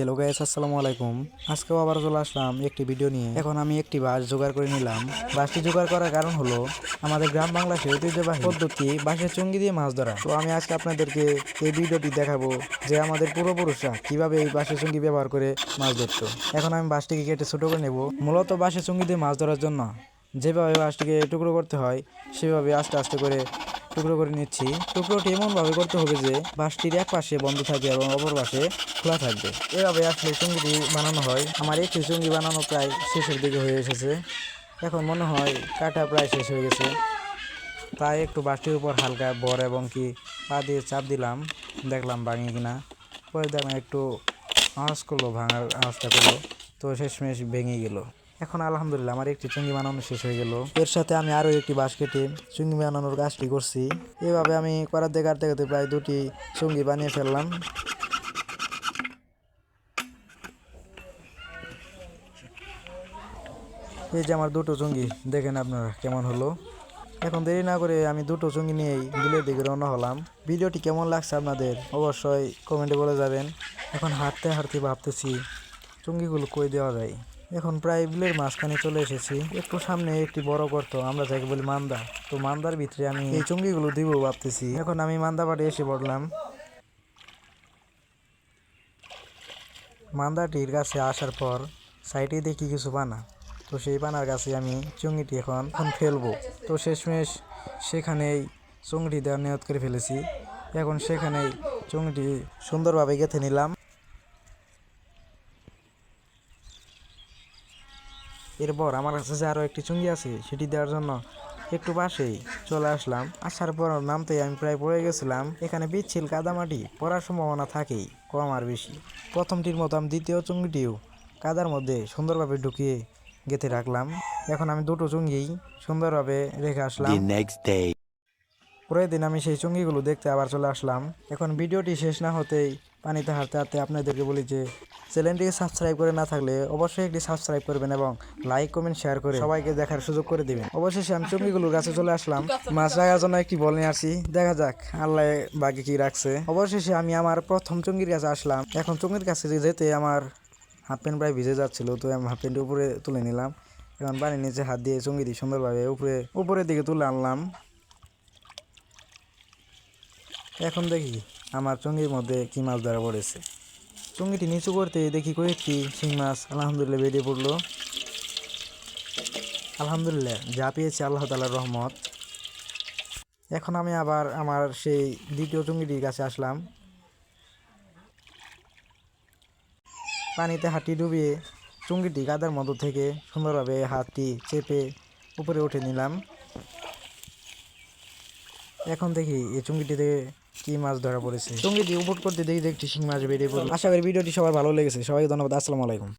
Hello guys আসসালামু আলাইকুম। আজকেও আবার চলে আসলাম একটি ভিডিও নিয়ে। এখন আমি একটি বাস জোগাড় করে নিলাম। বাসটি জোগাড় করার কারণ হলো, আমাদের গ্রাম বাংলাদেশের ঐতিহ্যবাহী পদ্ধতি, বাঁশের চুঙ্গি দিয়ে মাছ ধরা। তো আমি আজকে আপনাদেরকে এই ভিডিওটি দেখাবো যে আমাদের পূর্বপুরুষরা কীভাবে এই বাঁশের চুঙ্গি ব্যবহার করে মাছ ধরতো। এখন আমি বাঁশটিকে কেটে ছোটো করে নেব। মূলত বাঁশের চুঙ্গি দিয়ে মাছ ধরার জন্য যেভাবে বাঁশটিকে টুকরো করতে হয়, সেভাবে আস্তে আস্তে করে টুকরো করে নিচ্ছি। টুকরোটি এমনভাবে করতে হবে যে বাঁশটির এক পাশে বন্ধ থাকবে এবং অপর পাশে খোলা থাকবে। এভাবে আসলে চুঙ্গিটি বানানো হয়। আমার একটি চুঙ্গি বানানো প্রায় শেষের দিকে হয়ে এসেছে। এখন মনে হয় কাটা প্রায় শেষ হয়ে গেছে। তাই একটু বাঁশটির উপর হালকা বর এবং কি পা দিয়ে চাপ দিলাম। দেখলাম ভাঙে কিনা। পরে দেখলাম একটু আওয়াজ করল, ভাঙার আওয়াজটা করল। তো শেষমেশ ভেঙে গেল। এখন আলহামদুলিল্লাহ আমার একটি চুঙ্গি বানানো শেষ হয়ে গেল। এর সাথে আমি আরও একটি বাঁশ কেটে চুঙ্গি বানানোর কাজটি করছি। এভাবে আমি করাতে কাটতে কাটতে প্রায় দুটি চুঙ্গি বানিয়ে ফেললাম। এই যে আমার দুটো চুঙ্গি, দেখেন আপনারা কেমন হলো। এখন দেরি না করে আমি দুটো চুঙ্গি নিয়েই বিলের দিকে রওনা হলাম। ভিডিওটি কেমন লাগছে আপনাদের অবশ্যই কমেন্টে বলে যাবেন। এখন হাঁটতে হাঁটতে ভাবতেছি, চুঙ্গিগুলো কই দেওয়া যায়? এখন প্রায় বিলের মাঝখানে চলে এসেছি। একটু সামনে একটি বড় গর্ত, আমরা যাকে বলি মান্দা। তো মান্দার ভিতরে আমি এই চুঙ্গিগুলো দিব ভাবতেছি। এখন আমি মান্দা এসে পড়লাম। মান্দাটির কাছে আসার পর সাইডে দেখি কিছু পানা। তো সেই পানার কাছে আমি চুঙ্গিটি এখন এখন ফেলব। তো শেষমেশ সেখানেই চুঙ্গিটি দেওয়ার নিয়ত করে ফেলেছি। এখন সেখানেই চুঙ্গিটি সুন্দরভাবে গেঁথে নিলাম। এরপর আমার কাছে যে আরও একটি চুঙ্গি আছে, সেটি দেওয়ার জন্য একটু পাশেই চলে আসলাম। আসার পর নামতেই আমি প্রায় পড়ে গেছিলাম। এখানে পিচ্ছিল কাদামাটি পড়ার সম্ভাবনা থাকেই, কম আর বেশি। প্রথমটির মতো আমি দ্বিতীয় চুঙ্গিটিও কাদার মধ্যে সুন্দরভাবে ঢুকিয়ে গেঁথে রাখলাম। এখন আমি দুটো চুঙ্গি সুন্দরভাবে রেখে আসলাম। পরের দিন আমি সেই চুঙ্গিগুলো দেখতে আবার চলে আসলাম। এখন ভিডিওটি শেষ না হতেই পানিতে হাঁটতে হাঁটতে আপনাদেরকে বলি যে, চ্যানেলটিকে সাবস্ক্রাইব করে না থাকলে অবশ্যই একটি সাবস্ক্রাইব করবেন এবং লাইক কমেন্ট শেয়ার করে সবাইকে দেখার সুযোগ করে দিবেন। অবশেষে আমি চুঙ্গিগুলোর কাছে চলে আসলাম। মাছ রাখার জন্য একটি বল নিয়ে আসি দেখা যাক আল্লাহ বাকি কি রাখছে। অবশেষে আমি আমার প্রথম চুঙ্গির কাছে আসলাম। এখন চুঙ্গির কাছে যেতে আমার হাফ প্যান্ট প্রায় ভিজে যাচ্ছিল, তো আমি হাফ প্যান্ট উপরে তুলে নিলাম। এখন পানির নিচে হাত দিয়ে চুঙ্গিটি সুন্দরভাবে উপরে, উপরের দিকে তুলে আনলাম। এখন দেখি, আমার চুঙ্গির মধ্যে কি মাছ ধরা পড়েছে। চুঙ্গিটি নিচু করতে দেখি কয়েকটি শিং মাছ আলহামদুলিল্লাহ বেরিয়ে পড়ল। আলহামদুলিল্লাহ, যা পেয়েছে আল্লাহ তালার রহমত। এখন আমি আবার আমার সেই দ্বিতীয় চুঙ্গিটির কাছে আসলাম। পানিতে হাঁটি ডুবিয়ে চুঙ্গিটি গাদার মধ্য থেকে সুন্দরভাবে হাতটি চেপে উপরে উঠে নিলাম। এখন দেখি এই চুঙ্গিটিতে কি মাছ ধরা পড়েছে। চুঙ্গিটি উপর করতে দেখি দেখছি শিং মাছ বেরিয়ে পড়ে আশা করি ভিডিওটি সবার ভালো লেগেছে। সবাইকে ধন্যবাদ। আসসালামু আলাইকুম।